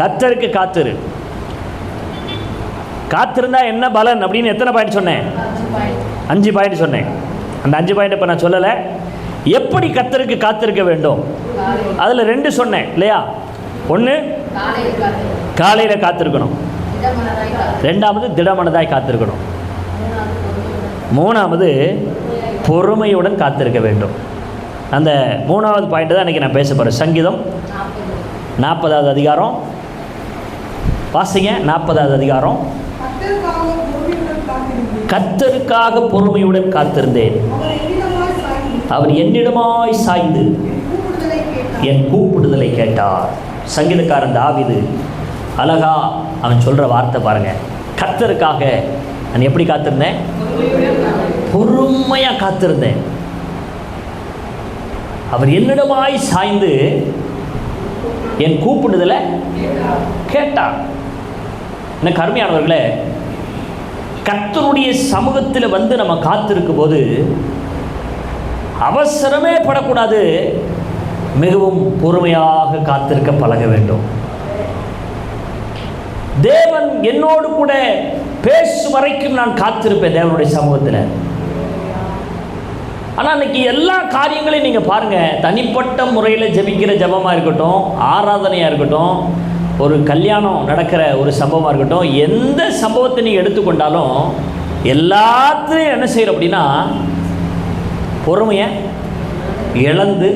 கத்தருக்கு காத்திரு. காத்திருந்தா என்ன பலன் அப்படின்னு எத்தனை பாயிண்ட் சொன்னேன்? அஞ்சு பாயிண்ட் சொன்னேன். அந்த அஞ்சு பாயிண்ட் இப்போ நான் சொல்லலை. எப்படி கத்தருக்கு காத்திருக்க வேண்டும்? அதில் ரெண்டு சொன்னேன் இல்லையா? ஒன்று காலையில் காத்திருக்கணும். ரெண்டாவது திடமனதாய் காத்திருக்கணும். மூணாவது பொறுமையுடன் காத்திருக்க வேண்டும். அந்த மூணாவது பாயிண்ட் தான் இன்றைக்கி நான் பேச போகிறேன் சங்கீதம் நாற்பதாவது அதிகாரம் வாசிங்க நாற்பதாவது அதிகாரம். கத்தருக்காக பொறுமையுடன் காத்திருந்தேன். அவர் என்னிடமாய் சாய்ந்து என் கூப்பிடுதலை கேட்டார். சங்கீதக்காரன் தாவிது அழகா அவன் சொல்கிற வார்த்தை பாருங்க. கத்தருக்காக நான் எப்படி காத்திருந்தேன்? பொறுமையாக காத்திருந்தேன். அவர் என்னிடமாய் சாய்ந்து என் கூப்பிடுதலை கேட்டார். என்ன கருமையானவர்களே கர்த்தருடைய சமூகத்தில் வந்து நம்ம காத்திருக்கும் போது அவசரமே படக்கூடாது மிகவும் பொறுமையாக காத்திருக்க பழக வேண்டும். தேவன் என்னோடு கூட பேசும் வரைக்கும் நான் காத்திருப்பேன் தேவனுடைய சமூகத்தில். ஆனால் இன்னைக்கு எல்லா காரியங்களையும் நீங்கள் பாருங்கள் தனிப்பட்ட முறையில் ஜெபிக்கிற ஜெபமாக இருக்கட்டும் ஆராதனையாக இருக்கட்டும் ஒரு கல்யாணம் நடக்கிற ஒரு சம்பவமாக இருக்கட்டும் எந்த சம்பவத்தை நீங்கள் எடுத்துக்கொண்டாலும் எல்லாத்துலேயும் என்ன செய்கிறோம் அப்படின்னா பொறுமையை இழந்து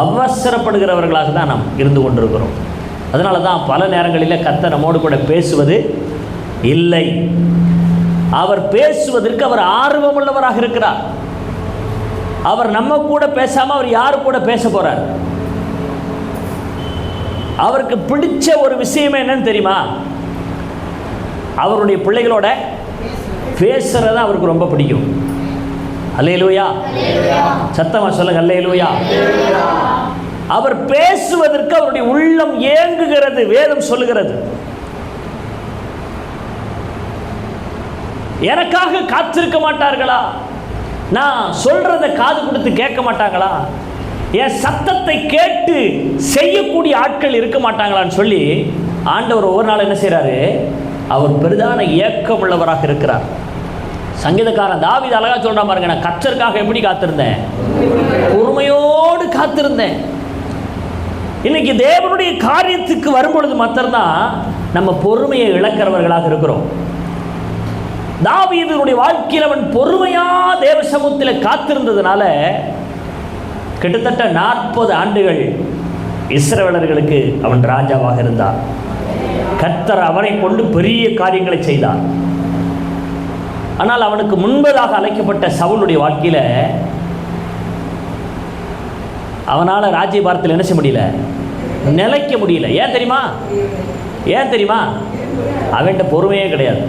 அவசரப்படுகிறவர்களாக தான் நாம் இருந்து கொண்டிருக்கிறோம். அதனால தான் பல நேரங்களில் கத்த நம்மோடு கூட பேசுவது இல்லை. அவர் பேசுவதற்கு அவர் ஆர்வமுள்ளவராக இருக்கிறார். அவர் நம்ம கூட பேசாமல் அவர் யார் கூட பேச போகிறார் அவருக்கு பிடிச்ச ஒரு விஷயம் என்னன்னு தெரியுமா? அவருடைய பிள்ளைகளோட பேசுறது அவருக்கு ரொம்ப பிடிக்கும். அல்லையிலூயா சத்தமா சொல்லுங்க அல்லையிலூயா அவர் பேசுவதற்கு அவருடைய உள்ளம் ஏங்குகிறது வேதம் சொல்லுகிறது. எனக்காக காத்திருக்க மாட்டார்களா? நான் சொல்றத காது கொடுத்து கேட்க மாட்டாங்களா? என் சத்தத்தை கேட்டு செய்யக்கூடிய ஆட்கள் இருக்க மாட்டாங்களான்னு சொல்லி ஆண்டவர் ஒவ்வொரு நாள் என்ன செய்கிறாரு அவர் பெரிதான ஏக்கம் உள்ளவராக இருக்கிறார். சங்கீதக்காரன் தாவித அழகா சொல்றான் பாருங்க நான் கத்தருக்காக எப்படி காத்திருந்தேன்? பொறுமையோடு காத்திருந்தேன். இன்னைக்கு தேவனுடைய காரியத்துக்கு வரும்பொழுது மாத்திரம்தான் நம்ம பொறுமையை இழக்கிறவர்களாக இருக்கிறோம். தாவீதுடைய வாழ்க்கையில் அவன் பொறுமையா தேவ சமூகத்தில் காத்திருந்ததுனால கிட்டத்தட்ட நாற்பது ஆண்டுகள் இஸ்ரவேலர்களுக்கு அவன் ராஜாவாக இருந்தார் கர்த்தர் அவனை கொண்டு பெரிய காரியங்களை செய்தார். ஆனால் அவனுக்கு முன்பதாக அழைக்கப்பட்ட சவுளுடைய வாழ்க்கையில் அவனால் ராஜ்யபாரத்தில் என்ன செய்ய முடியல? நிலைக்க முடியல. ஏன் தெரியுமா? ஏன் தெரியுமா? அவன்கிட்ட பொறுமையே கிடையாது.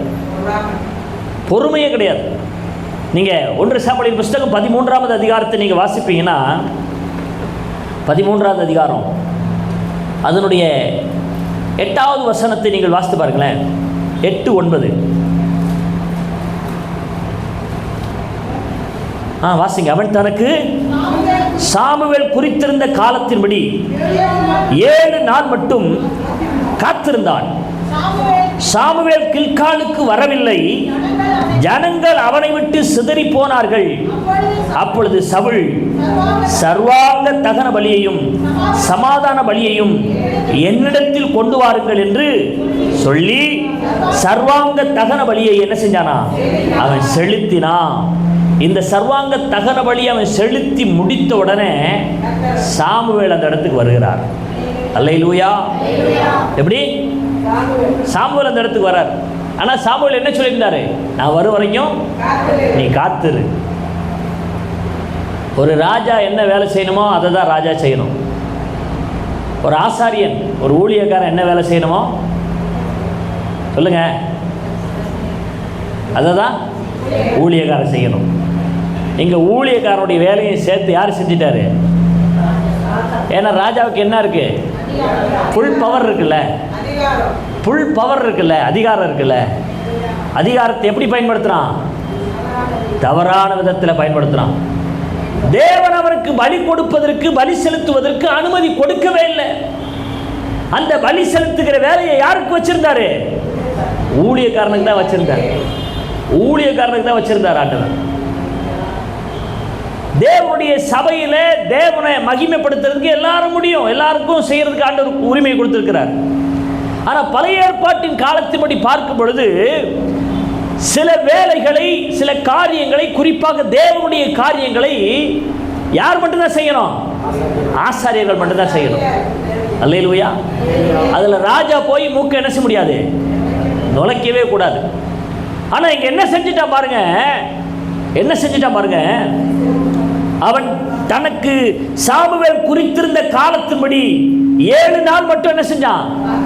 பொறுமையே கிடையாது. நீங்கள் ஒன்று சாப்பாடின் புஸ்தகம் பதிமூன்றாவது அதிகாரத்தை நீங்கள் வாசிப்பீங்கன்னா பதிமூன்றாவது அதிகாரம் அதனுடைய எட்டாவது வசனத்தை நீங்கள் வாசித்து பாருங்களேன். எட்டு ஒன்பது. ஆ வாசிங்க. அவன் தனக்கு சாமுவேல் குறித்திருந்த காலத்தின்படி ஏழு நாள் மட்டும் காத்திருந்தான். சாமுவேல் கில்காலுக்கு வரவில்லை. ஜனங்கள் அவனை விட்டு சிதறி போனார்கள். அப்பொழுது சவுள் சர்வாங்க தகன பலியையும் சமாதான பலியையும் என்னிடத்தில் கொண்டு வாருங்கள் என்று சொல்லி சர்வாங்க தகன பலியை என்ன செஞ்சானா? அவன் செலுத்தினான் இந்த சர்வாங்க தகன பலி அவன் செலுத்தி முடித்த உடனே சாமுவேல் அந்த இடத்துக்கு வருகிறார். அல்லையிலூயா எப்படி? சாமுவேல் அந்த இடத்துக்கு வரார். ஆனால் சாமுவேல் என்ன சொல்லியிருந்தாரு? நான் வரும் வரைக்கும் நீ காத்துரு. ஒரு ராஜா என்ன வேலை செய்யணுமோ அதை தான் ராஜா செய்யணும். ஒரு ஆசாரியன் ஒரு ஊழியக்காரன் என்ன வேலை செய்யணுமோ சொல்லுங்க. அதை தான் ஊழியக்காரன் செய்யணும். இங்கே ஊழியக்காரனுடைய வேலையும் சேர்த்து யார் செஞ்சிட்டாரு? ஏன்னா ராஜாவுக்கு என்ன இருக்குது ஃபுல் பவர் இருக்குல்ல. புல் பவர் இருக்குல்ல அதிகாரம் இருக்குல்ல. அதிகாரத்தை எப்படி பயன்படுத்துகிறான் தவறான விதத்தில் பயன்படுத்துறான். தேவன் அவருக்கு பலி கொடுப்பதற்கு பலி செலுத்துவதற்கு அனுமதி கொடுக்கவே இல்லை. அந்த பலி செலுத்துகிற வேலையை யாருக்கு வச்சிருந்தாரு? ஊழியக்காரனுக்கு தான் வச்சிருந்தாரு. ஊழியக்காரனுக்கு தான் வச்சிருந்தார் ஆண்டவர். தேவனுடைய சபையில் தேவனை மகிமைப்படுத்துறதுக்கு எல்லாரும் முடியும். எல்லாருக்கும் செய்யறதுக்கு ஆண்டவர் உரிமை கொடுத்துருக்கிறார். ஆனால் பழைய ஏற்பாட்டின் காலத்தின்படி பார்க்கும் பொழுது சில வேலைகளை சில காரியங்களை குறிப்பாக தேவனுடைய காரியங்களை யார் மட்டும்தான் செய்யணும்? ஆசாரியர்கள் மட்டும்தான் செய்யணும். அல்லையிலுவையா அதில் ராஜா போய் மூக்க என்ன செய்ய முடியாது? நுழைக்கவே கூடாது. ஆனால் இங்கே என்ன செஞ்சுட்டா பாருங்க. என்ன செஞ்சுட்டா பாருங்க. அவன் தனக்கு சாமுவேல் குறித்திருந்த காலத்தின்படி ஏழு நாள் மட்டும் என்ன செஞ்சான்?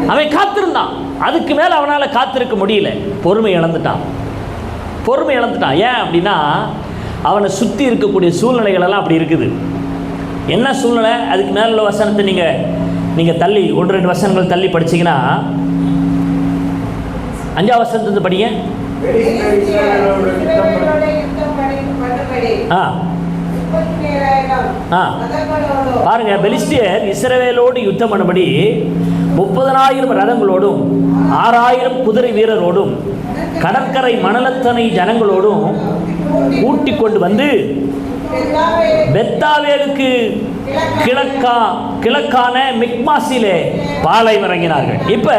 அவன் காத்திருந்தான். அதுக்கு மேல அவனால காத்திருக்க முடியல. பொறுமை இழந்துட்டான். பொறுமை இழந்துட்டான். ஏன் அப்படின்னா அவனை சுற்றி இருக்கக்கூடிய சூழ்நிலைகள் எல்லாம் அப்படி இருக்குது. என்ன சூழ்நிலை? அதுக்கு மேல உள்ள வசனத்தை நீங்க நீங்க தள்ளி ஒன்று ரெண்டு வசனங்கள் தள்ளி படிச்சீங்கன்னா அஞ்சாம் வசனத்தை படிங்க. ஆ. ஆ. பாருங்க பெலிஸ்தியர் இஸ்ரவேலோடு யுத்தம் பண்ணபடி முப்பதனாயிரம் ரதங்களோடும் ஆறாயிரம் குதிரை வீரரோடும் கடற்கரை மணலத்தனை ஜனங்களோடும் கூட்டிக் கொண்டு வந்து பெத்தாவே பெத்தாவேலுக்கு கிழக்கா கிழக்கான மிக்மாசிலே பாளையம் இறங்கினார்கள் இப்ப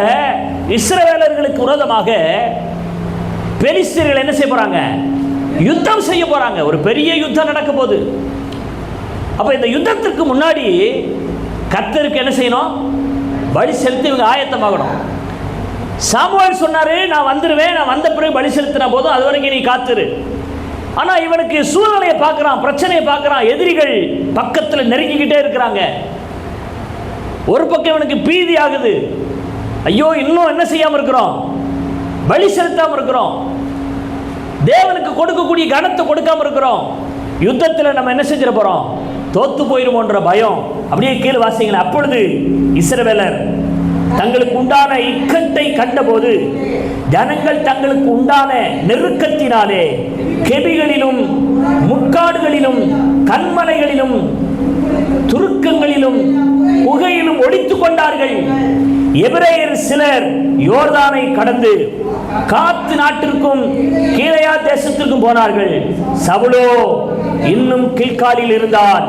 இஸ்ரவேலர்களுக்கு விரோதமாக பெலிஸ்தீர்கள் என்ன செய்ய போறாங்க? யுத்தம் செய்ய போறாங்க. ஒரு பெரிய யுத்தம் நடக்க போகுது. அப்போ இந்த யுத்தத்திற்கு முன்னாடி கத்தருக்கு என்ன செய்யணும்? வழி செலுத்தி இவங்க ஆயத்தமாகணும். சாமுவேல் சொன்னார் நான் வந்துடுவேன் நான் வந்த பிறகு வழி செலுத்தின போதும் அது வரைக்கும் நீ காத்துரு. ஆனால் இவனுக்கு சூழ்நிலையை பார்க்குறான் பிரச்சனையை பார்க்குறான் எதிரிகள் பக்கத்தில் நெருங்கிக்கிட்டே இருக்கிறாங்க. ஒரு பக்கம் இவனுக்கு பீதி ஆகுது. ஐயோ இன்னும் என்ன செய்யாமல் இருக்கிறோம்? வழி செலுத்தாம இருக்கிறோம். தேவனுக்கு கொடுக்கக்கூடிய கனத்தை கொடுக்காம இருக்கிறோம். யுத்தத்தில் நம்ம என்ன செஞ்சிட போகிறோம் தோத்து போயிருமோன்ற பயம். அப்படியே கீழே வாசிங்களேன். அப்பொழுது இஸ்ரவேலர் தங்களுக்கு உண்டான இக்கட்டை கண்டபோது ஜனங்கள் தங்களுக்கு உண்டான நெருக்கத்தினாலே கெபிகளிலும் முக்காடுகளிலும் கண்மலைகளிலும் துருக்கங்களிலும் புகையிலும் ஒடித்துக் கொண்டார்கள். எபிரேயர் சிலர் யோர்தானை கடந்து காத்து நாட்டிற்கும் கீழையா தேசத்திற்கும் போனார்கள். சவுலோ இன்னும் கீழ்காலில் இருந்தான்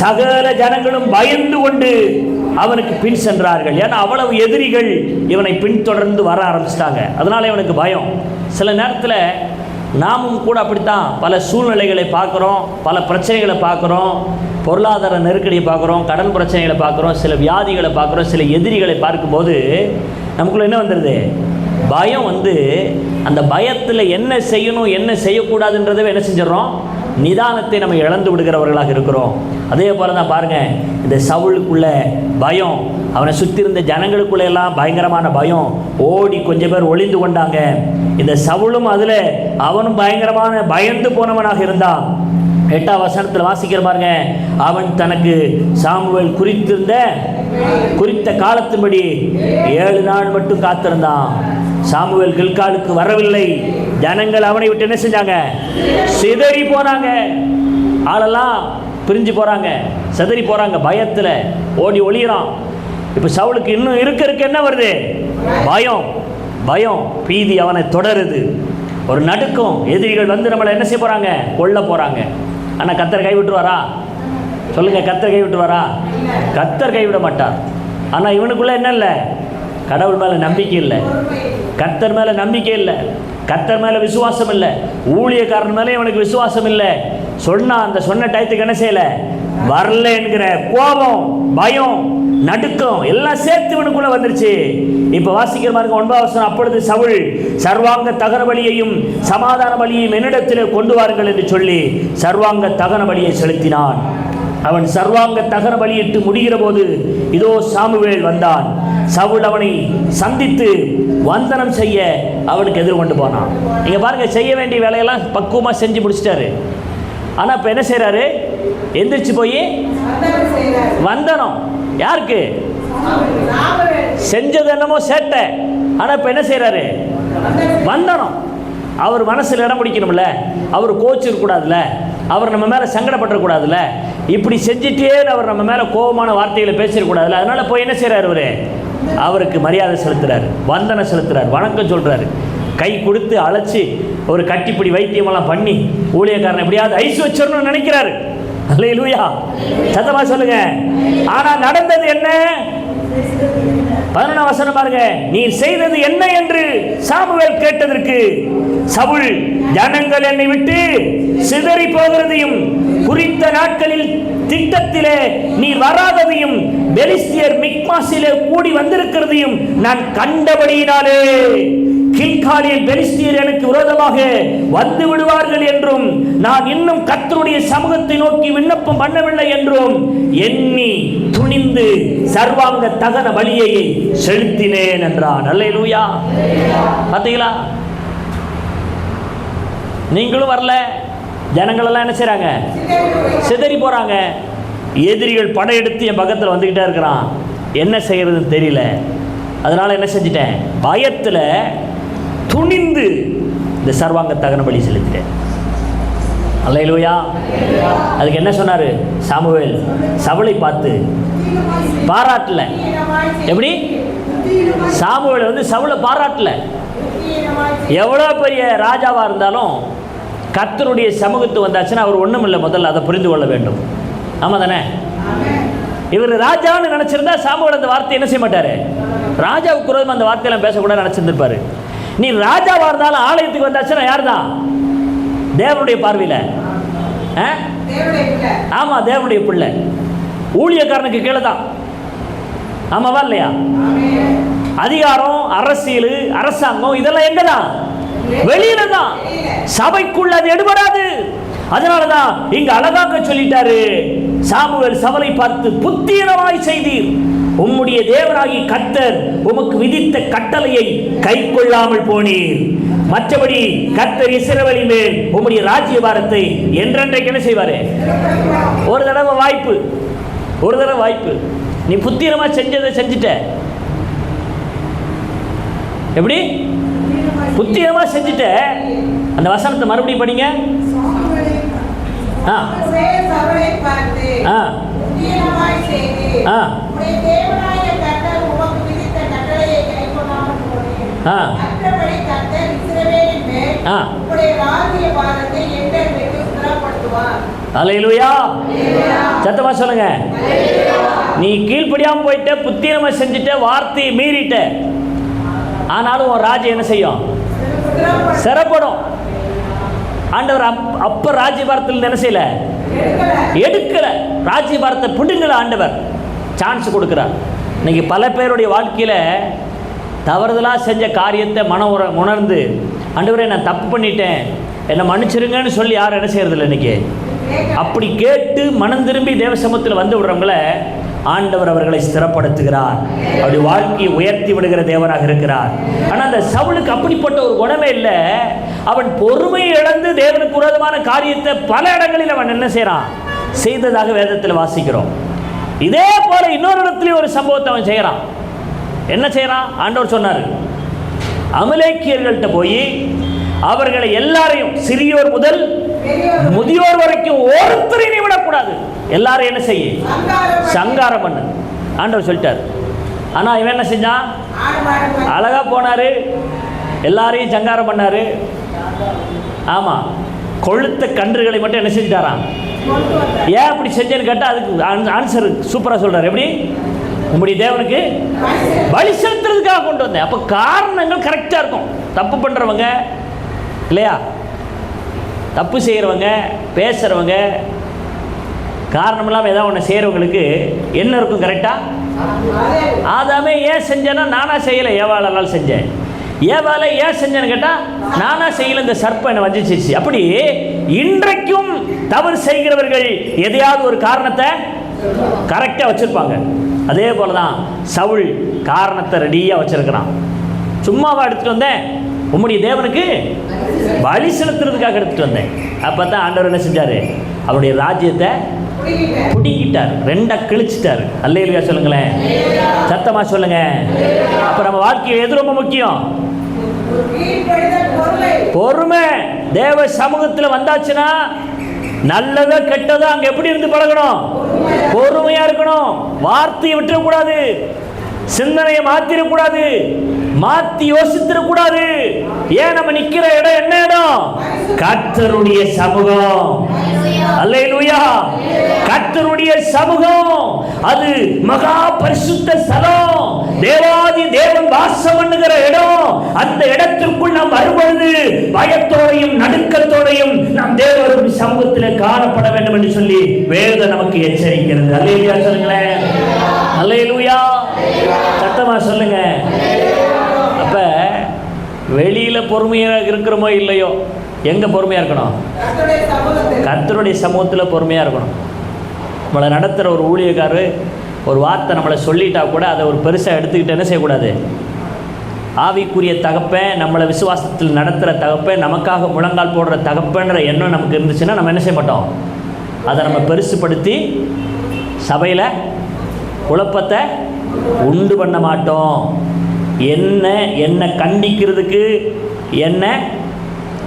சகல ஜனங்களும் பயந்து கொண்டு அவனுக்கு பின் சென்றார்கள். ஏன்னா அவ்வளவு எதிரிகள் இவனை பின்தொடர்ந்து வர ஆரம்பிச்சிட்டாங்க. அதனால இவனுக்கு பயம். சில நேரத்தில் நாமும் கூட அப்படித்தான் பல சூழ்நிலைகளை பார்க்குறோம் பல பிரச்சனைகளை பார்க்குறோம் பொருளாதார நெருக்கடியை பார்க்குறோம் கடன் பிரச்சனைகளை பார்க்குறோம் சில வியாதிகளை பார்க்குறோம் சில எதிரிகளை பார்க்கும்போது நமக்குள்ள என்ன வந்துடுது பயம் வந்து அந்த பயத்தில் என்ன செய்யணும் என்ன செய்யக்கூடாதுன்றதை என்ன செஞ்சிடறோம்? நிதானத்தை நம்ம இழந்து விடுகிறவர்களாக இருக்கிறோம். அதே போல் தான் பாருங்கள் இந்த சவுளுக்குள்ள பயம் அவனை சுற்றி இருந்த ஜனங்களுக்குள்ள எல்லாம் பயங்கரமான பயம். ஓடி கொஞ்சம் பேர் ஒளிந்து கொண்டாங்க. இந்த சவுளும் அதில் அவனும் பயங்கரமான பயந்து போனவனாக இருந்தான். எட்டாம் வசனத்தில் வாசிக்கிற பாருங்க அவன் தனக்கு சாமுவேல் குறித்திருந்த குறித்த காலத்தின்படி ஏழு நாள் மட்டும் காத்திருந்தான். சாமுவேல் கில்காலுக்கு வரவில்லை. ஜனங்கள் அவனை விட்டு என்ன செஞ்சாங்க? சிதறி போனாங்க. ஆளெல்லாம் பிரிஞ்சு போறாங்க. சிதறி போறாங்க. பயத்தில் ஓடி ஒளியிறான். இப்போ சவுளுக்கு இன்னும் இருக்க இருக்க என்ன வருது? பயம். பயம். பீதி அவனை தொடருது. ஒரு நடுக்கம். எதிரிகள் வந்து நம்மளை என்ன செய்ய போறாங்க? கொல்ல போறாங்க. ஆனா கத்தர் கை விட்டுருவாரா சொல்லுங்க கத்தர் கை விட்டுருவாரா கத்தர் கைவிட மாட்டார். ஆனால் இவனுக்குள்ள என்ன இல்லை? கடவுள் மேலே நம்பிக்கை இல்லை. கர்த்தர் மேலே நம்பிக்கை இல்லை. கர்த்தர் மேலே விசுவாசம் இல்லை. ஊழியக்காரன் மேலே இவனுக்கு விசுவாசம் இல்லை. சொன்னால் அந்த சொன்ன டயத்துக்கு என்ன செய்யலை? வரல என்கிற கோபம் பயம் நடுக்கம் எல்லாம் சேர்த்து இவனுக்குள்ள வந்துருச்சு. இப்ப வாசிக்கிற மாதிரி ஒன்பதாம் வருஷம் அப்பொழுது சவுள் சர்வாங்க தகன பலியையும் சமாதான பலியையும் என்னிடத்தில் கொண்டு வாருங்கள் என்று சொல்லி சர்வாங்க தகன பலியை செலுத்தினான். அவன் சர்வாங்க தகன பலியிட்டு முடிகிற போது இதோ சாமுவேல் வந்தான். சவுல் அவனை சந்தித்து வந்தனம் செய்ய அவனுக்கு எதிர்கொண்டு போனான். நீங்கள் பாருங்க செய்ய வேண்டிய வேலையெல்லாம் பக்குவமாக செஞ்சு முடிச்சிட்டாரு. ஆனால் இப்போ என்ன செய்கிறாரு எந்திரிச்சு போய் வந்தனம். யாருக்கு? செஞ்சது என்னமோ சேட்டை. ஆனால் இப்போ என்ன செய்கிறாரு வந்தனம். அவர் மனசில் இடம் பிடிக்கணும்ல. அவர் கோச்சிருக்கூடாதுல்ல அவர் நம்ம மேலே சங்கடப்பட்டுறக்கூடாதுல்ல இப்படி செஞ்சுட்டே அவர் நம்ம மேலே கோபமான வார்த்தைகளை பேசிடக்கூடாதுல்ல அதனால் போய் என்ன செய்கிறார் அவர் அவருக்கு மரியாதை செலுத்துறாரு வந்தனம் செலுத்துறாரு வணக்கம் சொல்றாரு. கை கொடுத்து அழைச்சி ஒரு கட்டிப்பிடி வைத்தியமெல்லாம் பண்ணி ஊழியக்காரன் எப்படியாவது ஐஸ் வச்சிடணும்னு நினைக்கிறாரு. அல்லே லூயா சத்தமா சொல்லுங்க. ஆனா நடந்தது என்ன? பதினொன்றாம் வசனம் பாருங்க. நீ செய்தது என்ன என்று சாமுவேல் கேட்டதற்கு சவுல் ஜனங்கள் என்னை விட்டு சிதறி போகிறதையும் குறித்த நாட்களில் திட்டத்திலே நீ வராததையும் பெலிஸ்தியர் மிக்மாசிலே கூடி வந்திருக்கிறதையும் நான் கண்டபடியினாலே கில்காலில் பெலிஸ்தியர் எனக்கு விரோதமாக வந்து விடுவார்கள் என்றும் நான் இன்னும் கத்தருடைய சமூகத்தை நோக்கி விண்ணப்பம் பண்ணவில்லை என்றும் எண்ணி துணிந்து சர்வாங்க தகன வழியை செலுத்தினேன் என்றான் அல்லேலூயா. பார்த்தீங்களா? நீங்களும் வரல. ஜனங்களெல்லாம் என்ன செய்கிறாங்க சிதறி போகிறாங்க எதிரிகள் படையெடுத்து என் பக்கத்தில் வந்துக்கிட்டே இருக்கிறான். என்ன செய்கிறதுன்னு தெரியல. அதனால் என்ன செஞ்சிட்டேன்? பயத்தில் துணிந்து இந்த சர்வாங்க தகன பலி செலுத்திட்டேன். அல்லையிலூயா. அதுக்கு என்ன சொன்னார்? சாமுவேல் சவளை பார்த்து பாராட்டல. எப்படி? சாமுவேல் வந்து சவளை பாராட்டல. எவ்வளோ பெரிய ராஜாவாக இருந்தாலும் கர்த்தருடைய சமூகத்து வந்தாச்சுன்னா அவர் ஒன்றும் இல்லை முதல்ல அதை புரிந்து கொள்ள வேண்டும். ஆமாம் தானே? இவர் ராஜான்னு நினச்சிருந்தா சாமுவேல் அந்த வார்த்தை என்ன செய்ய மாட்டார்? ராஜாவுக்கு விரோதமாக அந்த வார்த்தையெல்லாம் பேசக்கூடாது நினச்சிருந்துருப்பாரு. நீ ராஜாவாக இருந்தாலும் ஆலயத்துக்கு வந்தாச்சுன்னா யார் தான் தேவனுடைய பார்வையில். ஆமாம் தேவனுடைய பிள்ளை. ஊழியக்காரனுக்கு கீழே தான். ஆமாவா இல்லையா? அதிகாரம் அரசியல் அரசாங்கம் இதெல்லாம் எங்க தான் வெளியில தான் சபைக்குள்ள அது எடுபடாது. அதனாலதான் இங்க அழகாக சொல்லிட்டாரு. சாமுவேல் சவலை பார்த்து புத்தீனமாய் செய்தீர். உம்முடைய தேவனாகி கர்த்தர் உமக்கு விதித்த கட்டளையை கை கொள்ளாமல் போனீர். மற்றபடி கர்த்தர் இசிறவழி மேல் உம்முடைய ராஜ்யபாரத்தை என்றென்றைக்கு என்ன செய்வாரு? ஒரு தடவை வாய்ப்பு. ஒரு தடவை வாய்ப்பு. நீ புத்தீனமா செஞ்சதை செஞ்சுட்ட. எப்படி? புத்தீனமா செஞ்சுட்டு. அந்த வசனத்தை மறுபடியும் படிங்க. ஆ. ஆ. ஆ. ஆ. ஆ. அலையிலுயா. சத்தமா சொல்லுங்க. நீ கீழ்ப்படியாம போயிட்ட புத்தீனமா செஞ்சுட்ட வார்த்தையை மீறிட்ட. ஆனாலும் உன் ராஜ்யம் என்ன செய்யும்? சிறப்படும். ஆண்டவர் அப் அப்ப ராஜ்யபாரத்தில் என்ன செய்யல? எடுக்கல. ராஜ்யபாரத்தை பிடுங்கல ஆண்டவர். சான்ஸ் கொடுக்குறார். இன்னைக்கு பல பேருடைய வாழ்க்கையில் தவறுதலாக செஞ்ச காரியத்தை மன உற உணர்ந்து ஆண்டவரே நான் தப்பு பண்ணிட்டேன். என்னை மன்னிச்சிருங்கன்னு சொல்லி யாரும் என்ன செய்யறதில்ல இன்னைக்கு? அப்படி கேட்டு மனம் திரும்பி தேவசமத்தில் வந்து விடுறவங்கள ஆண்டவர் அவர்களை ஸ்திரப்படுத்துகிறார். அப்படி வாழ்க்கையை உயர்த்தி விடுகிற தேவனாக இருக்கிறார். ஆனால் அந்த சவுலுக்கு அப்படிப்பட்ட ஒரு குணமே இல்லை. அவன் பொறுமை இழந்து தேவனுக்கு உரோதமான காரியத்தை பல இடங்களில் அவன் என்ன செய்கிறான் செய்ததாக வேதத்தில் வாசிக்கிறோம். இதே போல இன்னொரு இடத்துலையும் ஒரு சம்பவத்தை அவன் செய்கிறான் என்ன செய்கிறான் ஆண்டவர் சொன்னார் அமலேக்கியர்கள்ட்ட போய் அவர்களை எல்லாரையும் சிறியோர் முதல் முதியோர் வரைக்கும் ஒருத்தரையும் விடக்கூடாது. எல்லாரும் என்ன செய்ய? சங்காரம் பண்ணு. ஆண்டவர் சொல்லிட்டார். ஆனால் இவன் என்ன செஞ்சான்? அழகாக அழகா போனாரு. எல்லாரையும் சங்காரம் பண்ணாரு. ஆமாம் கொழுத்த கன்றுகளை மட்டும் என்ன செஞ்சுட்டாராம்? ஏன் அப்படி செஞ்சேன்னு கேட்டால் அதுக்கு ஆன்சர் சூப்பராக சொல்கிறார் எப்படி? உங்களுடைய தேவனுக்கு வழி செலுத்துறதுக்காக கொண்டு வந்தேன். அப்போ காரணங்கள் கரெக்டாக இருக்கும். தப்பு பண்ணுறவங்க இல்லையா? தப்பு செய்கிறவங்க பேசுகிறவங்க காரணம் இல்லாமல் ஏதாவது ஒன்று செய்கிறவங்களுக்கு என்ன இருக்கும் கரெக்டாக ஆதாமே ஏன் செஞ்சேன்னா நானாக செய்யலை ஏவாளனால் செஞ்சேன். ஏவாளை ஏன் செஞ்சேன்னு கேட்டால் நானாக செய்யல இந்த சர்ப்பம் என்னை வஞ்சிச்சிச்சு அப்படி இன்றைக்கும் தவறு செய்கிறவர்கள் எதையாவது ஒரு காரணத்தை கரெக்டாக வச்சுருப்பாங்க. அதே போல தான் சவுள் காரணத்தை ரெடியாக வச்சுருக்கிறான். சும்மாவா எடுத்துகிட்டு வந்தேன்? உம்முடைய தேவனுக்கு பலி செலுத்துறதுக்காக எடுத்துகிட்டு வந்தேன். அப்போ தான் ஆண்டவர் என்ன செஞ்சார்? அவருடைய ராஜ்யத்தை பிடிக்கிட்டார் ரெண்டாக ரெண்டா கிழிச்சிட்டார். அல்லையா சொல்லுங்களேன். சத்தமாக சொல்லுங்க. அப்போ நம்ம வாழ்க்கையில் எது ரொம்ப முக்கியம்? பொறுமை. தேவ சமூகத்தில் வந்தாச்சுன்னா நல்லதோ கெட்டதோ அங்கே எப்படி இருந்து பழகணும்? பொறுமையாக இருக்கணும். வார்த்தையை விட்டுறக்கூடாது. சிந்தனையை மாத்திரக்கூடாது. மாத்தி யோசித்திடக்கூடாது ஏன் நம்ம நிக்கிற இடம் என்ன இடம்? கத்தருடைய சமூகம். அல்லேலூயா. கத்தருடைய சமூகம். அது மகா பரிசுத்த ஸ்தலம். தேவாதி தேவன் வாசம் பண்ணுகிற இடம். அந்த இடத்திற்குள் நாம் வரும்பொழுது பயத்தோடையும் நடுக்கத்தோடையும் நாம் தேவருடைய சமூகத்தில் காணப்பட வேண்டும் என்று சொல்லி வேத நமக்கு எச்சரிக்கிறது. அல்லேலூயா சொல்லுங்களேன். அல்லேலூயா. சத்தமா சொல்லுங்க. வெளியில பொறுமையா இருக்கிறோமோ இல்லையோ? எங்க பொறுமையா இருக்கணும்? கர்த்தருடைய சமூகத்தில். பொறுமையாக இருக்கணும். நம்மளை நடத்துகிற ஒரு ஊழியக்காரர் ஒரு வார்த்தை நம்மளை சொல்லிட்டா கூட அதை ஒரு பெருசாக எடுத்துக்கிட்டு என்ன செய்யக்கூடாது? ஆவிக்குரிய தகப்பன் நம்மளை விசுவாசத்தில் நடத்துகிற தகப்பன் நமக்காக முழங்கால் போடுற தகப்பன்ற எண்ணம் நமக்கு இருந்துச்சுன்னா நம்ம என்ன செய்ய மாட்டோம்? அதை நம்ம பெருசுப்படுத்தி சபையில் குழப்பத்தை உண்டு பண்ண மாட்டோம். என்ன என்னை கண்டிக்கிறதுக்கு என்னை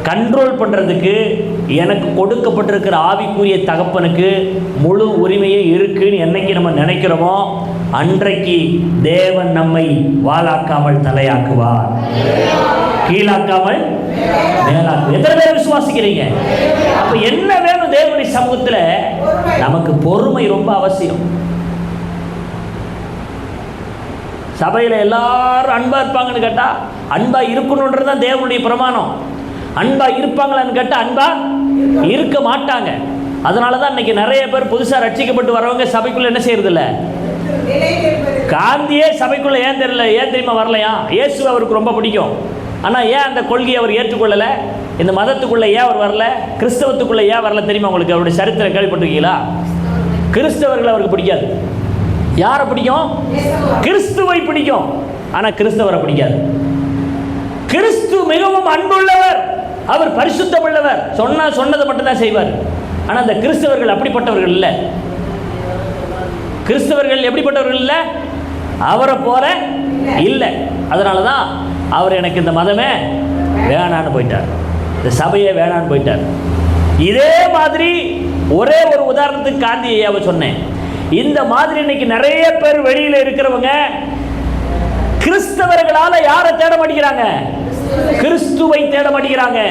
கண்ட்ரோல் பண்ணுறதுக்கு எனக்கு கொடுக்கப்பட்டிருக்கிற ஆவிக்குரிய தகப்பனுக்கு முழு உரிமையே இருக்குன்னு என்னைக்கு நம்ம நினைக்கிறோமோ அன்றைக்கு தேவன் நம்மை வாளாக்காமல் தலையாக்குவார். கீழாக்காமல் மேலாக்கு எத்தனை பேர் விசுவாசிக்கிறீங்க? அப்போ என்ன வேணும் தேவனுடைய சமூகத்தில்? நமக்கு பொறுமை ரொம்ப அவசியம். சபையில் எல்லாரும் அன்பாக இருப்பாங்கன்னு கேட்டால் அன்பாக இருக்கணுன்றது தான் தேவனுடைய பிரமாணம். அன்பாக இருப்பாங்களான்னு கேட்டால் அன்பாக இருக்க மாட்டாங்க. அதனால தான் இன்னைக்கு நிறைய பேர் புதுசாக ரட்சிக்கப்பட்டு வரவங்க சபைக்குள்ளே என்ன செய்யறதில்ல? காந்தியே சபைக்குள்ளே ஏன் தெரியல? ஏன் தெரியுமா வரலையா? இயேசு அவருக்கு ரொம்ப பிடிக்கும். ஆனால் ஏன் அந்த கொள்கையை அவர் ஏற்றுக்கொள்ளலை? இந்த மதத்துக்குள்ளே ஏன் அவர் வரல? கிறிஸ்தவத்துக்குள்ளே ஏன் வரல தெரியுமா உங்களுக்கு? அவருடைய சரித்திரம் கேள்விப்பட்டிருக்கீங்களா? கிறிஸ்தவர்கள் அவருக்கு பிடிக்காது. யாரை பிடிக்கும்? கிறிஸ்துவை பிடிக்கும். ஆனால் கிறிஸ்தவரை பிடிக்காது. கிறிஸ்து மிகவும் அன்புள்ளவர். அவர் பரிசுத்தம் உள்ளவர் சொன்னால் சொன்னதை மட்டும்தான் செய்வார். ஆனால் அந்த கிறிஸ்தவர்கள் அப்படிப்பட்டவர்கள் இல்லை. கிறிஸ்தவர்கள் எப்படிப்பட்டவர்கள் இல்லை? அவரை போல இல்லை. அதனால தான் அவர் எனக்கு இந்த மதமே வேணான்னு போயிட்டார். இந்த சபையே வேணான்னு போயிட்டார். இதே மாதிரி ஒரே ஒரு உதாரணத்துக்கு காந்தியை சொன்னேன். இந்த மாதிரி இன்னைக்கு நிறைய பேர் வெளியில இருக்கிறவங்க கிறிஸ்தவர்களால யாரை தேட மாட்டேங்கிறாங்க? கிறிஸ்துவை தேட மாட்டேங்கிறாங்க.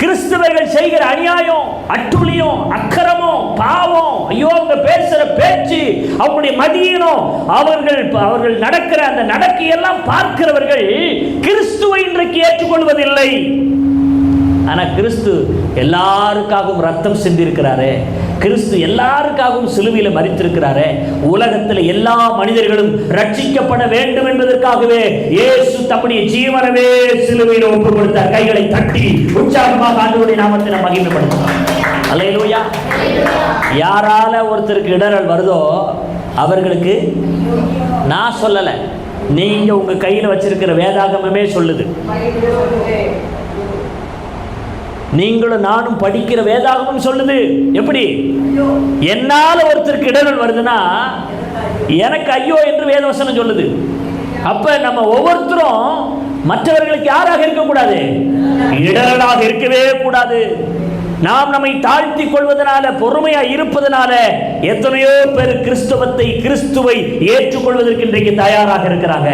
கிறிஸ்தவர்கள் செய்கிற அநியாயம் அட்டுழியம் அக்கரமும் பாவம் ஐயோ அவங்க பேசுற பேச்சு அவங்களுடைய மதியீனம் அவர்கள் அவர்கள் நடக்கிற அந்த நடக்கையெல்லாம் பார்க்கிறவர்கள் கிறிஸ்துவை இன்றைக்கு ஏற்றுக்கொள்வதில்லை. ஆனா கிறிஸ்து எல்லாருக்காகவும் ரத்தம் சிந்திருக்கிறாரு. கிறிஸ்து எல்லாருக்காகவும் சிலுவையில் மறித்திருக்கிறாரு. உலகத்தில் எல்லா மனிதர்களும் ரட்சிக்கப்பட வேண்டும் என்பதற்காகவே இயேசு தம்முடைய ஜீவனவே சிலுவையில் ஒப்பு கொடுத்தார் கைகளை தட்டி உற்சாகமாக ஆண்டவருடைய நாமத்தை நாம் மகிமைப்படுத்தலாம் யாரால ஒருத்தருக்கு இடரல் வருதோ அவர்களுக்கு நான் சொல்லலை. நீங்கள் உங்க கையில வச்சிருக்கிற வேதாகமமே சொல்லுது. நீங்களும் நானும் படிக்கிற வேதாகமம் சொல்லுது. எப்படி? என்னால ஒருத்தருக்கு இடரல் வருதுன்னா எனக்கு ஐயோ என்று வேதவசனம் சொல்லுது. அப்ப நம்ம ஒவ்வொருத்தரும் மற்றவர்களுக்கு யாராக இருக்கக்கூடாது? இடரலாக இருக்கவே கூடாது. நாம் நம்மை தாழ்த்தி கொள்வதனால பொறுமையா இருப்பதனால எத்தனையோ பேர் கிறிஸ்தவத்தை கிறிஸ்துவை ஏற்றுக்கொள்வதற்கு இன்றைக்கு தயாராக இருக்கிறாங்க.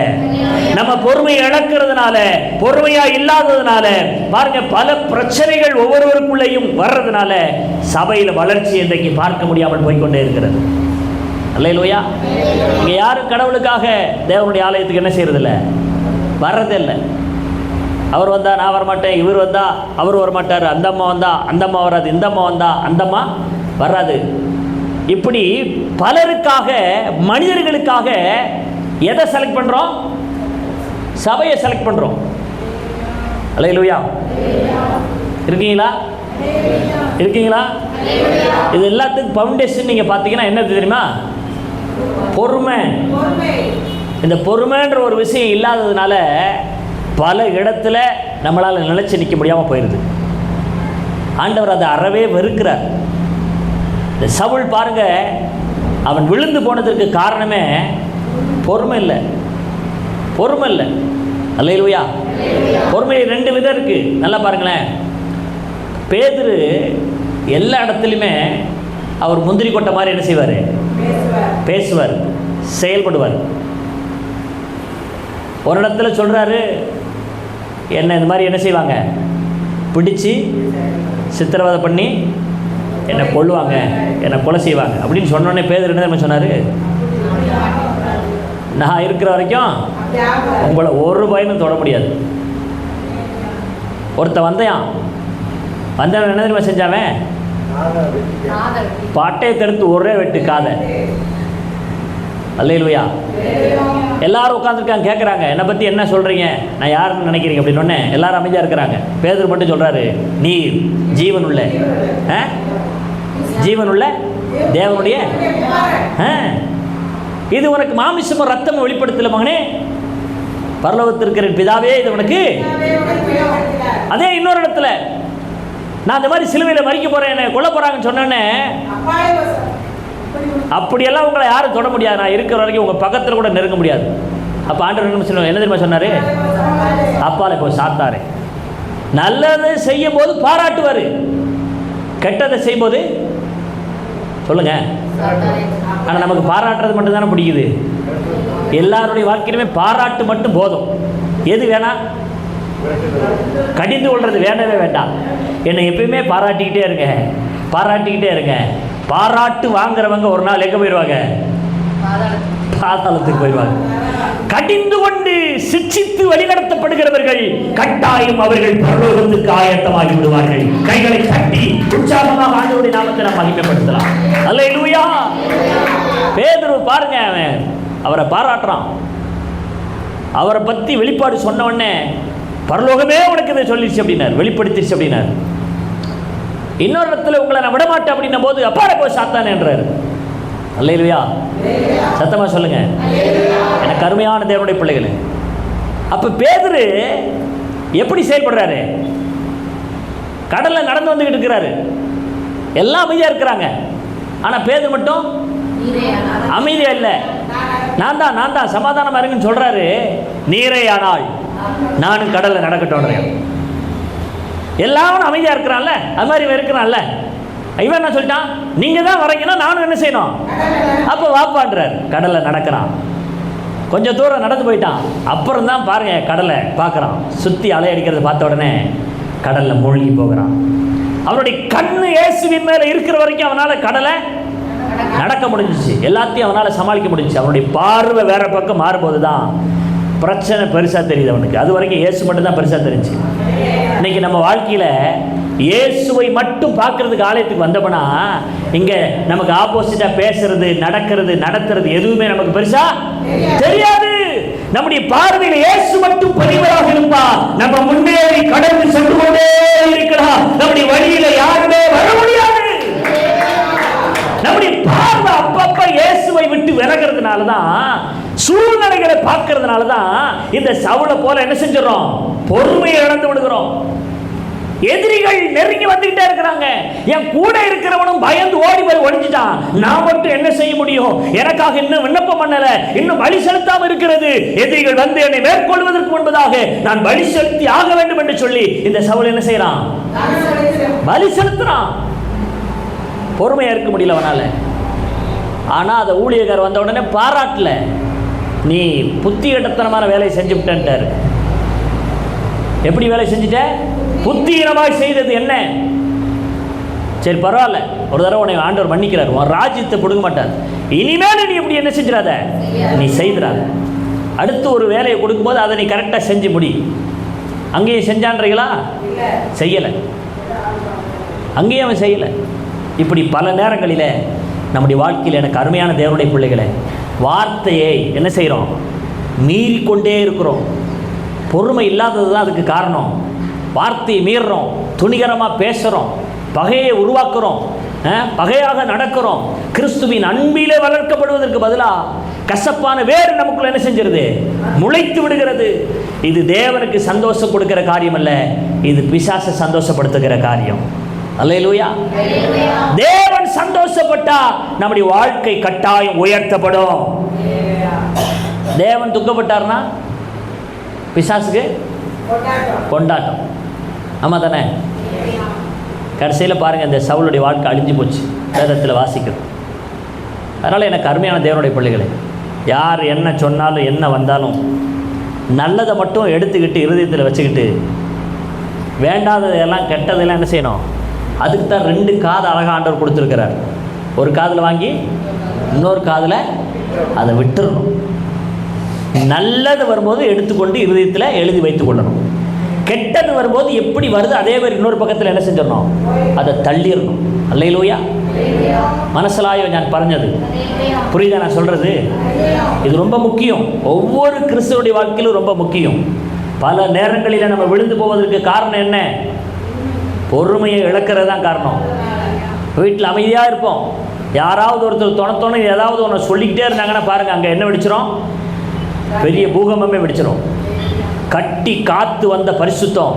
நம்ம பொறுமையை இழக்கிறதுனால பொறுமையா இல்லாததுனால பாருங்க பல பிரச்சனைகள் ஒவ்வொருவருக்குள்ளேயும் வர்றதுனால சபையில வளர்ச்சி இன்றைக்கு பார்க்க முடியாமல் போய்க்கொண்டே இருக்கிறது. அல்லையிலோயா இங்க யாரும் கடவுளுக்காக தேவனுடைய ஆலயத்துக்கு என்ன செய்யறதில்ல? வர்றதில்லை. அவர் வந்தால் நான் வரமாட்டேன் இவர் வந்தால் அவர் வரமாட்டார். அந்த அம்மா வந்தால் அந்த அம்மா வராது இந்த அம்மா வந்தால் அந்த அம்மா வராது. இப்படி பலருக்காக மனிதர்களுக்காக எதை செலக்ட் பண்ணுறோம் சபையை செலக்ட் பண்றோம். அல்லையிலூயா இருக்கீங்களா? இருக்கீங்களா? இது எல்லாத்துக்கும் ஃபவுண்டேஷன் நீங்கள் பார்த்தீங்கன்னா என்ன தெரியுமா? பொறுமை பொறுமை. இந்த பொறுமைன்ற ஒரு விஷயம் இல்லாததுனால பல இடத்துல நம்மளால் நிலைச்சி நிற்க முடியாமல் போயிடுது ஆண்டவர் அதை அறவே வெறுக்கிறார். இந்த சவுல் பாருங்க அவன் விழுந்து போனதற்கு காரணமே பொறுமை இல்லை. பொறுமை இல்லை. அல்லையிலுயா பொறுமை ரெண்டு விதம் இருக்குது நல்லா பாருங்களேன். பேதுரு எல்லா இடத்துலையுமே அவர் முந்திரி கொட்டை மாதிரி என்ன செய்வார்? பேசுவார். செயல்படுவார். ஒரு இடத்துல சொல்கிறாரு என்ன இந்த மாதிரி என்ன செய்வாங்க? பிடிச்சி சித்திரவதை பண்ணி என்னை கொல்லுவாங்க என்னை கொலை செய்வாங்க. அப்படின்னு சொன்னோடனே பேதர் என்ன தெரியுமா சொன்னார்? நான் இருக்கிற வரைக்கும் உங்களை ஒரு பயனும் தொட முடியாது. ஒருத்த வந்தையான் வந்தவன் என்ன தெரியுமா செஞ்சாவன் பாட்டையை எடுத்து ஒரே வெட்டு காதை. அல்லையிலுயா எல்லாரும் உட்காந்துருக்காங்க கேட்குறாங்க என்னை பற்றி என்ன சொல்கிறீங்க நான் யாருன்னு நினைக்கிறீங்க? அப்படின்னு எல்லாரும் அமைதியாக இருக்கிறாங்க. பேதர் மட்டும் சொல்கிறாரு நீர் ஜீவன் உள்ள ஆ? ஜீவன் உள்ள தேவனுடைய? ஆ. இது உனக்கு மாமிசமும் ரத்தமும் வெளிப்படுத்தல மகனே. பரலோகத்திற்கிற பிதாவே இது உனக்கு. அதே இன்னொரு இடத்துல நான் இந்த மாதிரி சிலுவையில் மறிக்க போகிறேன் என்னை கொல்ல போகிறாங்கன்னு சொன்னோன்னே அப்படியெல்லாம் உங்களை யாரும் தொட முடியாது. நான் இருக்கிற வரைக்கும் உங்கள் பக்கத்தில் கூட நெருங்க முடியாது. அப்போ ஆண்டவர் என்ன சொல்லுவாங்க என்ன தெரியுமா சொன்னார்? அப்பால இப்போ சாத்தாரு. நல்லது செய்யும் போது பாராட்டுவார். கெட்டதை செய்யும்போது சொல்லுங்க. ஆனால் நமக்கு பாராட்டுறது மட்டும் தானே பிடிக்குது. எல்லாருடைய வாழ்க்கையிலுமே பாராட்டு மட்டும் போதும். எது வேணாம் கடிந்து கொள்வது வேண்டவே வேண்டாம். என்னை எப்பயுமே பாராட்டிக்கிட்டே இருங்க. பாராட்டிக்கிட்டே இருங்க. பாராட்டு வாங்குறவங்க ஒரு நாள் எங்கே போயிடுவாங்க? பாதாளத்துக்கு போயிடுவாங்க. கடிந்து கொண்டு சிக்ஷித்து வழிநடத்தப்படுகிறவர்கள் கட்டாயம் அவர்கள் பரலோகத்துக்கு ஆயத்தமாகி விடுவார்கள். கைகளை தட்டி உற்சாகமாக ஆண்டவருடைய நாமத்தை நாம் மகிமைப்படுத்தலாம். அல்லேலூயா. பேதுரு பாருங்க அவன். அவரை பாராட்டுறான். அவரை பற்றி வெளிப்பாடு சொன்ன உடனே பரலோகமே உனக்கு இதை சொல்லிடுச்சு அப்படின்னார். வெளிப்படுத்திடுச்சு அப்படின்னார். இன்னொரு இடத்துல உங்களை நான் விடமாட்டேன் அப்படின்னும் போது அப்பாட போய் சாத்தான் என்றார். அல்ல இல்லையா சத்தமாக சொல்லுங்க. எனக்கு அருமையான தேவனுடைய பிள்ளைகள். அப்போ பேதுரு எப்படி செயல்படுறாரு? கடலில் நடந்து வந்துக்கிட்டு இருக்கிறாரு. எல்லாம் அமைதியாக இருக்கிறாங்க. ஆனால் பேதர் மட்டும் அமைதியாக இல்லை. நான் தான் நான் தான். சமாதானமாக இருங்கன்னு சொல்கிறாரு நீரே ஆனால். நானும் கடலில் நடக்கட்டும் எல்லாரும் அமைதியாக இருக்கிறான்ல? அது மாதிரி இவன் இருக்கிறான்ல. இவன் என்ன சொல்லிட்டான்? நீங்கள் தான் வரீங்கன்னா நானும் என்ன செய்யணும்? அப்போ வாப்பான்றார். கடலை நடக்கிறான். கொஞ்சம் தூரம் நடந்து போயிட்டான். அப்புறம் தான் பாருங்க கடலை பார்க்குறான். சுற்றி அலை அடிக்கிறத பார்த்த உடனே கடலில் மூழ்கி போகிறான். அவனுடைய கண்ணு இயேசுவின் மேலே இருக்கிற வரைக்கும் அவனால் கடலை நடக்க முடிஞ்சிச்சு. எல்லாத்தையும் அவனால் சமாளிக்க முடிஞ்சுச்சு. அவனுடைய பார்வை வேற பக்கம் மாறும்போது தான் பிரச்சனை பெருசாக தெரியுது அவனுக்கு. அது வரைக்கும் இயேசு மட்டும் தான் பெருசாக தெரிஞ்சு. இன்றைக்கி நம்ம வாழ்க்கையில் இயேசுவை மட்டும் பார்க்கறதுக்கு ஆலயத்துக்கு வந்தோம்னா இங்கே நமக்கு ஆப்போசிட்டாக பேசுறது நடக்கிறது நடத்துறது எதுவுமே நமக்கு பெருசா தெரியாது. நம்முடைய பார்வையில் இயேசு மட்டும் பதிவராக இருப்பா நம்ம முன்னேறி கடந்து சென்று கொண்டே இருக்கிறார். நம்முடைய வழியில யாருமே வர முடியாது. நம்முடைய பார்வை அப்பப்ப இயேசுவை விட்டு விலகிறதுனால தான் சூழ்நிலைகளை பார்க்கறதுனால தான் இந்த சவுளை போல என்ன செஞ்சிடறோம்? பொறுமையை இழந்து விடுகிறோம். எதிரிகள் நெருங்கி வந்துகிட்டே இருக்கிறாங்க. என் கூட இருக்கிறவனும் பயந்து ஓடி போய் ஒழிஞ்சிட்டான் நான் மட்டும் என்ன செய்ய முடியும்? எனக்காக இன்னும் விண்ணப்பம் பண்ணல. இன்னும் வழி செலுத்தாம இருக்கிறது. எதிரிகள் வந்து என்னை மேற்கொள்வதற்கு முன்பதாக நான் வழி செலுத்தி ஆக வேண்டும் என்று சொல்லி இந்த சவுல் என்ன செய்யறான்? வழி செலுத்துறான். பொறுமையாக இருக்க முடியல அவனால். ஆனால் அதை ஊழியக்கார் வந்த உடனே பாராட்டல. நீ புத்தி இடத்தனமான வேலையை செஞ்சு விட்டேன்ட்டார். எப்படி வேலை செஞ்சுட்ட? புத்தீனமாய் செய்தது என்ன? சரி பரவாயில்ல. ஒரு தடவை உன்னை ஆண்டவர் மன்னிக்கிறார். உன் ராஜ்யத்தை கொடுக்க மாட்டார். இனிமேல் நீ இப்படி என்ன செஞ்சிடாத? நீ செய்திடாத. அடுத்து ஒரு வேலையை கொடுக்கும்போது அதை நீ கரெக்டாக செஞ்சு முடி. அங்கேயும் செஞ்சான்றீங்களா? செய்யலை. அங்கேயும் அவன் செய்யலை. இப்படி பல நேரங்களில் நம்முடைய வாழ்க்கையில் எனக்கு அருமையான தேவனுடைய பிள்ளைகளை வார்த்தையை என்ன செய்கிறோம்? மீறிக்கொண்டே இருக்கிறோம். பொறுமை இல்லாதது தான் அதுக்கு காரணம். வார்த்தையை மீறுறோம். துணிகரமாக பேசுகிறோம் பகையை உருவாக்குறோம். பகையாக நடக்கிறோம். கிறிஸ்துவின் அன்பிலே வளர்க்கப்படுவதற்கு பதிலாக கசப்பான வேறு நமக்குள்ள என்ன செஞ்சிருது? முளைத்து விடுகிறது. இது தேவனுக்கு சந்தோஷம் கொடுக்கிற காரியம் அல்ல இது பிசாசை சந்தோஷப்படுத்துகிற காரியம். அல்லேலூயா தேவன் சந்தோஷப்பட்டா நம்முடைய வாழ்க்கை கட்டாயம் உயர்த்தப்படும். தேவன் துக்கப்பட்டார்னா பிசாசுக்கு? கொண்டாட்டம். ஆமாம் தானே கடைசியில் பாருங்கள் இந்த சவுளுடைய வாழ்க்கை அழிஞ்சு போச்சு. வேதத்தில் வாசிக்கிறது அதனால் எனக்கு அருமையான தேவனுடைய பிள்ளைகளே யார் என்ன சொன்னாலும் என்ன வந்தாலும் நல்லதை மட்டும் எடுத்துக்கிட்டு இருதயத்தில் வச்சுக்கிட்டு வேண்டாததெல்லாம் கெட்டதெல்லாம் என்ன செய்யணும்? அதுக்கு தான் ரெண்டு காது அழகாக ஆண்டவர் கொடுத்துருக்கிறார். ஒரு காதில் வாங்கி இன்னொரு காதில் அதை விட்டுறணும். நல்லது வரும்போது எடுத்துக்கொண்டு இருதயத்தில் எழுதி வைத்துக் கொள்ளணும். கெட்டது வரும்போது எப்படி வருது அதே மாதிரி இன்னொரு பக்கத்தில் என்ன செஞ்சிடணும்? அதை தள்ளிடணும். அல்லையிலோயா மனசிலாயோ நான் பறஞ்சது புரியுதா நான் சொல்கிறது இது ரொம்ப முக்கியம். ஒவ்வொரு கிறிஸ்தவனுடைய வாழ்க்கையிலும் ரொம்ப முக்கியம். பல நேரங்களில் நம்ம விழுந்து போவதற்கு காரணம் என்ன? பொறுமையை இழக்கிறது தான் காரணம். வீட்டில் அமைதியாக இருப்போம். யாராவது ஒருத்தர் தொண தொண ஏதாவது ஒன்று சொல்லிக்கிட்டே இருந்தாங்கன்னா பாருங்கள் அங்கே என்ன வெடிச்சிரும்? பெரிய பூகம்பமே வெடிச்சிரும். கட்டி காத்து வந்த பரிசுத்தம்.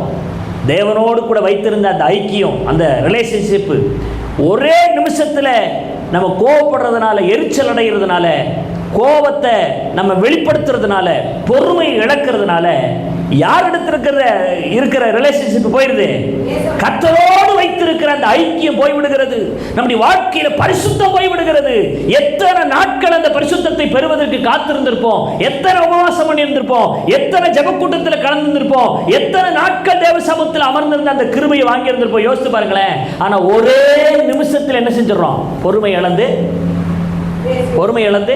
தேவனோடு கூட வைத்திருந்த அந்த ஐக்கியம் அந்த ரிலேஷன்ஷிப்பு ஒரே நிமிஷத்தில் நம்ம கோவப்படுறதுனால எரிச்சல் அடைகிறதுனால கோபத்தை நம்ம வெளிப்படுத்துறதுனால பொறுமை இழக்கிறதுனால யார் இருக்கிற இருக்கிற ரிலேஷன்ஷிப் போயிடுது? கத்தரோடு வைத்திருக்கிற அந்த ஐக்கியம் போய்விடுகிறது. நம்முடைய வாழ்க்கையில பரிசுத்தம் போய்விடுகிறது. எத்தனை நாட்கள் அந்த பரிசுத்தத்தை பெறுவதற்கு காத்திருந்திருப்போம்? எத்தனை உபவாசம் பண்ணியிருந்திருப்போம்? எத்தனை ஜபக்கூட்டத்தில் கலந்துருப்போம் எத்தனை நாட்கள் தேவ சமூகத்தில் அமர்ந்திருந்த அந்த கிருமையை வாங்கியிருந்திருப்போம்? யோசித்து பாருங்களேன். ஆனா ஒரே நிமிஷத்தில் என்ன செஞ்சிடறோம்? பொறுமை இழந்து பொறுமை இழந்து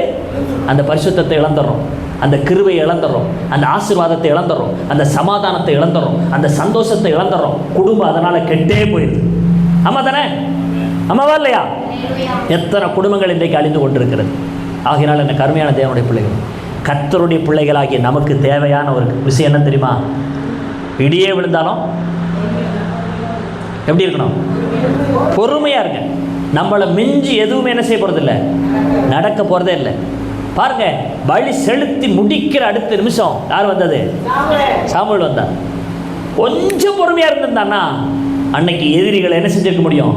அந்த பரிசுத்தத்தை இழந்துடுறோம். அந்த கிருவை இழந்துடுறோம் அந்த ஆசீர்வாதத்தை இழந்துடுறோம் அந்த சமாதானத்தை இழந்துடுறோம் அந்த சந்தோஷத்தை இழந்துடுறோம் குடும்பம் அதனால் கெட்டே போயிடுது. ஆமாம் தானே ஆமாவா இல்லையா? எத்தனை குடும்பங்கள் இன்றைக்கு அழிந்து கொண்டிருக்கிறது. ஆகையினால் என்ன கருமையான தேவனுடைய பிள்ளைகள் கத்தருடைய பிள்ளைகளாகிய நமக்கு தேவையான ஒரு விஷயம் என்ன தெரியுமா? இடியே விழுந்தாலும் எப்படி இருக்கணும்? பொறுமையாக இருங்க. நம்மளை மிஞ்சி எதுவுமே என்ன செய்ய போகிறதில்ல நடக்க போகிறதே இல்லை. பாருங்க வழி செலுத்தி முடிக்கிற அடுத்த நிமிஷம் யார் வந்தது? சாமுவேல். வந்தார். கொஞ்சம் பொறுமையாக இருந்திருந்தான்னா அன்னைக்கு எதிரிகளை என்ன செஞ்சிருக்க முடியும்?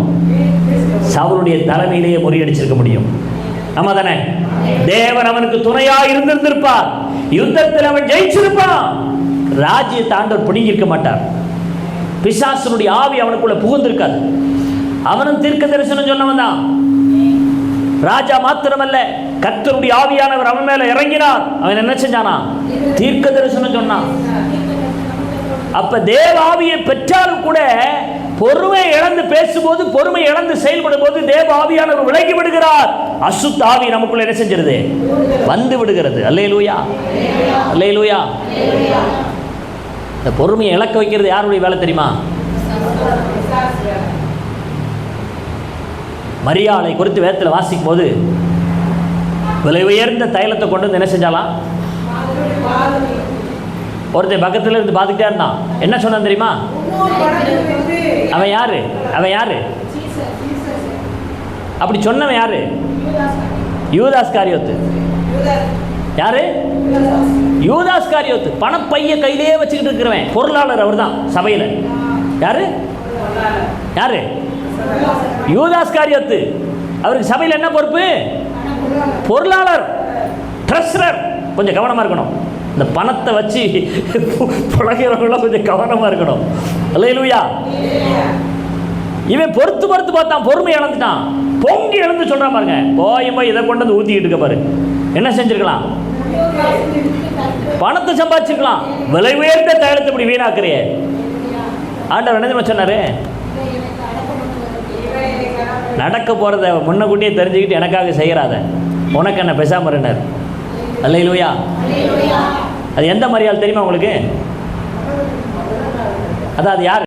சாமுடைய தலைமையிலேயே முறியடிச்சிருக்க முடியும். ஆமா தானே தேவன் அவனுக்கு துணையா இருந்திருந்திருப்பார். யுத்தத்தில் அவன் ஜெயிச்சிருப்பான். ராஜ்யத்தை ஆண்டவர் பிடிங்கிருக்க மாட்டார். பிசாசனுடைய ஆவி அவனுக்குள்ள புகுந்திருக்காது. அவனும் தீர்க்க தரிசனம் சொன்னவன் தான். ராஜா மாத்திரமல்ல கத்தருடைய ஆவியானவர் அவன் மேல இறங்கினார். அவன் என்ன செஞ்சானா? தீர்க்க தரிசனம் சொன்னான். அப்ப தேவ ஆவியை பெற்றாலும் கூட பொறுமை இழந்து பேசும்போது பொறுமை இழந்து செயல்படும் போது தேவ ஆவியானவர் விலகி விடுகிறார். அசுத்த ஆவி நமக்குள்ள என்ன செஞ்சிருது? வந்து விடுகிறது. அல்லே லூயா அல்லே லூயா இந்த பொறுமையை இழக்க வைக்கிறது யாருடைய வேலை தெரியுமா? மரியாதை குறித்து வேதத்தில் வாசிக்கும் போது விலை உயர்ந்த தைலத்தை கொண்டு வந்து என்ன செஞ்சாலாம்? ஒருத்தர் பக்கத்தில் இருந்து பார்த்துக்கிட்டே இருந்தான். என்ன சொன்னான் தெரியுமா? அவன் யாரு? அவன் யாரு? அப்படி சொன்னவன் யாரு? யூதாஸ் காரியோத்து. யாரு? யூதாஸ் காரியோத்து. பணப்பைய கையிலேயே வச்சுக்கிட்டு இருக்கிறவன். பொருளாளர் அவர்தான் சபையில். யாரு? யாரு? யூதாஸ் காரியத்து. அவருக்கு சபையில் என்ன பொறுப்பு? பொருளாளர் ட்ரெஸ்ரர் கொஞ்சம் கவனமாக இருக்கணும். இந்த பணத்தை வச்சு புழகிறவங்களும் கொஞ்சம் கவனமாக இருக்கணும். அல்லையிலூயா இவன் பொறுத்து பொறுத்து பார்த்தான் பொறுமை இழந்துட்டான். பொங்கி இழந்து சொல்கிறான் பாருங்க. போய் போய் இதை கொண்டு வந்து ஊற்றிக்கிட்டு இருக்க பாரு. என்ன செஞ்சிருக்கலாம்? பணத்தை சம்பாதிச்சிருக்கலாம். விலை உயர்ந்த தைலத்தை இப்படி வீணாக்குறியே ஆண்டவர் என்ன சொன்னார்? நடக்க போகிறத முன்னக்கூட்டியே தெரிஞ்சுக்கிட்டு எனக்காக செய்கிறாத உனக்கு என்ன பேசாம இருந்தார் அல்லையிலூயா அது எந்த மரியாதை தெரியுமா உங்களுக்கு? அதான் அது யார்?